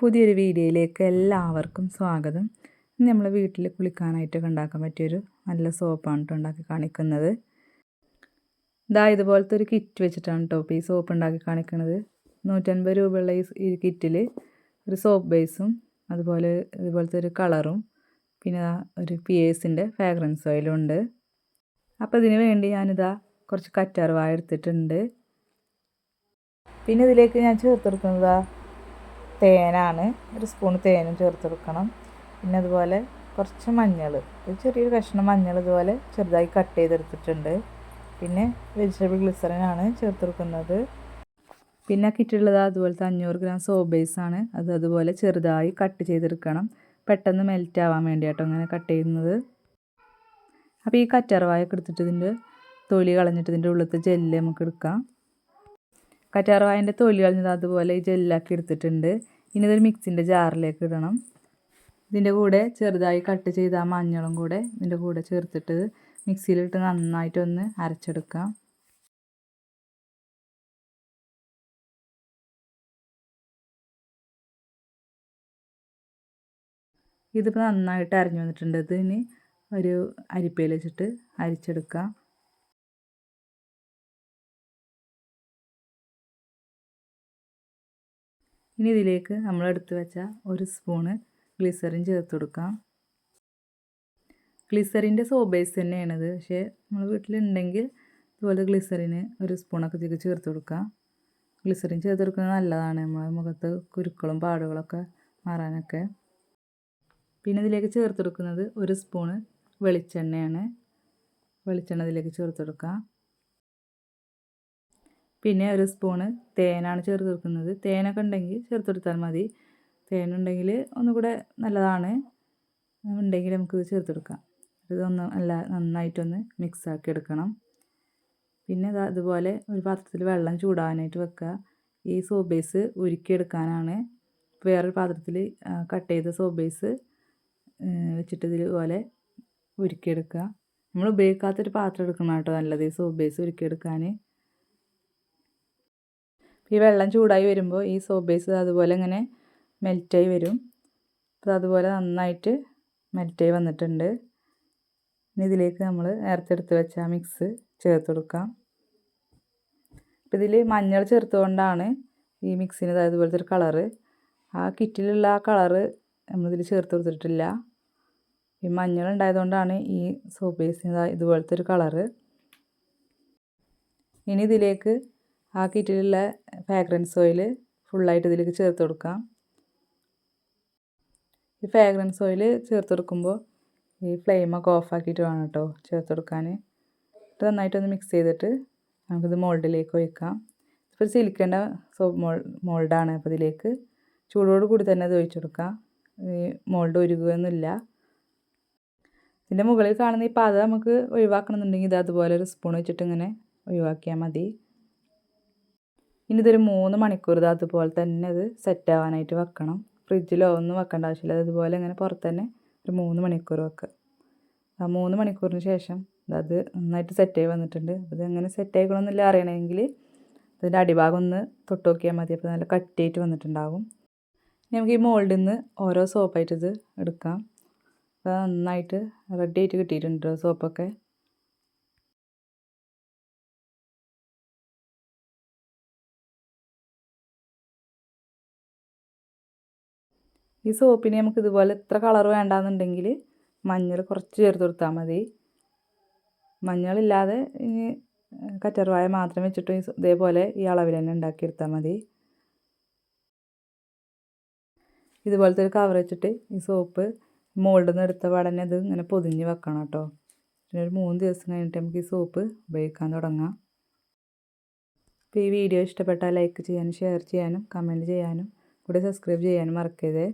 പുതിയൊരു വീഡിയോയിലേക്ക് എല്ലാവർക്കും സ്വാഗതം. നമ്മൾ വീട്ടിൽ കുളിക്കാനായിട്ടൊക്കെ ഉണ്ടാക്കാൻ പറ്റിയൊരു നല്ല സോപ്പാണ് കേട്ടോ ഉണ്ടാക്കി കാണിക്കുന്നത്. ഇതാ ഇതുപോലത്തെ ഒരു കിറ്റ് വെച്ചിട്ടാണ് കേട്ടോ ഈ സോപ്പ് ഉണ്ടാക്കി കാണിക്കുന്നത് നൂറ്റൻപത് രൂപയുള്ള ഈ കിറ്റിൽ ഒരു സോപ്പ് ബേസും അതുപോലെ ഇതുപോലത്തെ ഒരു കളറും പിന്നെ ഒരു പി എസിന്റെ ഫ്രാഗ്രൻസ് ഓയിലും ഉണ്ട്. അപ്പോൾ ഇതിന് വേണ്ടി ഞാനിതാ കുറച്ച് കറ്റാർ വായ എടുത്തിട്ടുണ്ട്. പിന്നെ ഇതിലേക്ക് ഞാൻ ചേർത്തെടുക്കുന്നത് തേനാണ്. ഒരു സ്പൂൺ തേനും ചേർത്ത് കൊടുക്കണം. പിന്നെ അതുപോലെ കുറച്ച് മഞ്ഞൾ. ഒരു ചെറിയൊരു കഷ്ണം മഞ്ഞൾ ഇതുപോലെ ചെറുതായി കട്ട് ചെയ്തെടുത്തിട്ടുണ്ട്. പിന്നെ വെജിറ്റബിൾ ഗ്ലിസറിനാണ് ചേർത്ത് കൊടുക്കുന്നത്. പിന്നെ കിറ്റുള്ളത് അതുപോലത്തെ അഞ്ഞൂറ് ഗ്രാം സോബേസ് ആണ്. അത് അതുപോലെ ചെറുതായി കട്ട് ചെയ്തെടുക്കണം. പെട്ടെന്ന് മെൽറ്റ് ആവാൻ വേണ്ടിയാട്ടോ അങ്ങനെ കട്ട് ചെയ്യുന്നത്. അപ്പോൾ ഈ കറ്റാർവായൊക്കെ എടുത്തിട്ട് ഇതിന്റെ തൊലി കളഞ്ഞിട്ട് ഇതിന്റെ ഉള്ളിലത്തെ ജെല്ല് നമുക്ക് എടുക്കാം. കറ്റാർവായന്റെ തൊലി കളഞ്ഞത് അതുപോലെ ജെല്ലാക്കി എടുത്തിട്ടുണ്ട്. ഇനി ഇതൊരു മിക്സിന്റെ ജാറിലേക്ക് ഇടണം. ഇതിന്റെ കൂടെ ചെറുതായി കട്ട് ചെയ്ത ആ മഞ്ഞളും കൂടെ ഇതിന്റെ കൂടെ ചേർത്തിട്ട് മിക്സിയിലിട്ട് നന്നായിട്ടൊന്ന് അരച്ചെടുക്കാം. ഇതിപ്പോൾ നന്നായിട്ട് അരഞ്ഞു വന്നിട്ടുണ്ട്. ഇതിന് ഒരു അരിപ്പയിൽ വെച്ചിട്ട് അരിച്ചെടുക്കാം. ഇനി ഇതിലേക്ക് നമ്മൾ എടുത്തു വെച്ച ഒരു സ്പൂണ് ഗ്ലിസറിൻ ചേർത്ത് കൊടുക്കാം. ഗ്ലിസറിന്റെ സോബേസ് തന്നെയാണത്. പക്ഷേ നമ്മൾ വീട്ടിലുണ്ടെങ്കിൽ ഇതുപോലെ ഗ്ലിസറിന് ഒരു സ്പൂണൊക്കെ ഇതിലേക്ക് ചേർത്ത് കൊടുക്കാം. ഗ്ലിസറിൻ ചേർത്ത് കൊടുക്കുന്നത് നല്ലതാണ്. നമ്മളെ മുഖത്ത് കുരുക്കളും പാടുകളൊക്കെ മാറാനൊക്കെ. പിന്നെ ഇതിലേക്ക് ചേർത്ത് കൊടുക്കുന്നത് ഒരു സ്പൂണ് വെളിച്ചെണ്ണയാണ്. വെളിച്ചെണ്ണ ഇതിലേക്ക് ചേർത്ത് കൊടുക്കാം. പിന്നെ ഒരു സ്പൂണ് തേനാണ് ചേർത്ത് കൊടുക്കുന്നത്. തേനൊക്കെ ഉണ്ടെങ്കിൽ ചേർത്ത് കൊടുത്താൽ മതി. തേനുണ്ടെങ്കിൽ ഒന്നുകൂടെ നല്ലതാണ്. ഉണ്ടെങ്കിൽ നമുക്ക് ചേർത്ത് കൊടുക്കാം. ഇതൊന്ന് നല്ല നന്നായിട്ടൊന്ന് മിക്സ് ആക്കി എടുക്കണം. പിന്നെ അതുപോലെ ഒരു പാത്രത്തിൽ വെള്ളം ചൂടാനായിട്ട് വെക്കുക. ഈ സോപ്പ് ബേസ് ഉരുക്കിയെടുക്കാനാണ് വേറൊരു പാത്രത്തിൽ കട്ട് ചെയ്ത സോപ്പ് ബേസ് വെച്ചിട്ട് ഇതുപോലെ ഉരുക്കിയെടുക്കുക നമ്മൾ ഉപയോഗിക്കാത്തൊരു പാത്രം എടുക്കണം കേട്ടോ നല്ലത് ഈ സോപ്പ് ബേസ് ഉരുക്കിയെടുക്കാൻ ഈ വെള്ളം ചൂടായി വരുമ്പോൾ ഈ സോപ്പ് ബേസ് അതുപോലെ ഇങ്ങനെ മെൽറ്റായി വരും. അപ്പോൾ അതുപോലെ നന്നായിട്ട് മെൽറ്റായി വന്നിട്ടുണ്ട്. ഇനി ഇതിലേക്ക് നമ്മൾ നേരത്തെ എടുത്ത് വെച്ച ആ മിക്സ് ചേർത്ത് കൊടുക്കാം. അപ്പോൾ ഇതിൽ മഞ്ഞൾ ചേർത്തുകൊണ്ടാണ് ഈ മിക്സിന് അതുപോലത്തെ ഒരു കളറ് ആ കിറ്റിലുള്ള ആ കളറ് നമ്മളിതിൽ ചേർത്ത് കൊടുത്തിട്ടില്ല. ഈ മഞ്ഞൾ ഉണ്ടായതുകൊണ്ടാണ് ഈ സോപ്പ് ബേസിന് ഇതുപോലത്തെ ഒരു കളറ് ഇനി ഇതിലേക്ക് ആ കിറ്റിലുള്ള ഫ്രാഗ്രൻസ് ഓയിൽ ഫുള്ളായിട്ട് ഇതിലേക്ക് ചേർത്ത് കൊടുക്കാം. ഈ ഫ്രാഗ്രൻസ് ഓയിൽ ചേർത്ത് കൊടുക്കുമ്പോൾ ഈ ഫ്ലെയിമൊക്കെ ഓഫാക്കിയിട്ട് വേണം കേട്ടോ ചേർത്ത് കൊടുക്കാൻ. ഇത് നന്നായിട്ടൊന്ന് മിക്സ് ചെയ്തിട്ട് നമുക്കിത് മോൾഡിലേക്ക് ഒഴിക്കാം. ഇപ്പോൾ സിലിക്കന്റെ സോപ്പ് മോൾ മോൾഡാണ് അപ്പോൾ ഇതിലേക്ക്. ചൂടോട് കൂടി തന്നെ അത് ഒഴിച്ചു കൊടുക്കാം. ഈ മോൾഡ് ഉരുകുകയൊന്നുമില്ല. ഇതിന്റെ മുകളിൽ കാണുന്ന ഈ പാത നമുക്ക് ഒഴിവാക്കണമെന്നുണ്ടെങ്കിൽ ഇത് അതുപോലെ ഒരു സ്പൂൺ വെച്ചിട്ട് ഇങ്ങനെ ഒഴിവാക്കിയാൽ മതി. ഇനി ഇതൊരു മൂന്ന് മണിക്കൂർ ഇത് അതുപോലെ തന്നെ അത് സെറ്റ് ആവാനായിട്ട് വെക്കണം. ഫ്രിഡ്ജിലോ ഒന്നും വെക്കേണ്ട ആവശ്യമില്ല. അതുപോലെ ഇങ്ങനെ പുറത്ത് തന്നെ ഒരു മൂന്ന് മണിക്കൂർ വെക്കുക ആ മൂന്ന് മണിക്കൂറിന് ശേഷം അത് നന്നായിട്ട് സെറ്റായി വന്നിട്ടുണ്ട്. അത് എങ്ങനെ സെറ്റ് ആയിക്കണമെന്നില്ല അറിയണമെങ്കിൽ അതിന്റെ അടിഭാഗം ഒന്ന് തൊട്ട് നോക്കിയാൽ മതി. അപ്പോൾ നല്ല കട്ടിയായിട്ട് വന്നിട്ടുണ്ടാകും നമുക്ക് ഈ മോൾഡിൽ നിന്ന് ഓരോ സോപ്പായിട്ട് ഇത് എടുക്കാം. അപ്പോൾ നന്നായിട്ട് റെഡി ആയിട്ട് കിട്ടിയിട്ടുണ്ട് സോപ്പൊക്കെ ഈ സോപ്പിന് നമുക്ക് ഇതുപോലെ ഇത്ര കളർ വേണ്ടാന്നുണ്ടെങ്കിൽ മഞ്ഞൾ കുറച്ച് ചേർത്ത് കൊടുത്താൽ മതി. മഞ്ഞളില്ലാതെ ഇനി കറ്റർവായ മാത്രം വെച്ചിട്ട് ഇതേപോലെ ഈ അളവിൽ തന്നെ ഉണ്ടാക്കിയെടുത്താൽ മതി. ഇതുപോലത്തെ ഒരു കവർ വെച്ചിട്ട് ഈ സോപ്പ് മോൾഡിൽ നിന്ന് എടുത്ത പാടന്നെ ഇത് ഇങ്ങനെ പൊതിഞ്ഞ് വെക്കണം കേട്ടോ. പിന്നെ ഒരു മൂന്ന് ദിവസം കഴിഞ്ഞിട്ട് നമുക്ക് ഈ സോപ്പ് ഉപയോഗിക്കാൻ തുടങ്ങാം. അപ്പോൾ ഈ വീഡിയോ ഇഷ്ടപ്പെട്ടാൽ ലൈക്ക് ചെയ്യാനും ഷെയർ ചെയ്യാനും കമന്റ് ചെയ്യാനും കൂടെ സബ്സ്ക്രൈബ് ചെയ്യാനും മറക്കരുത്.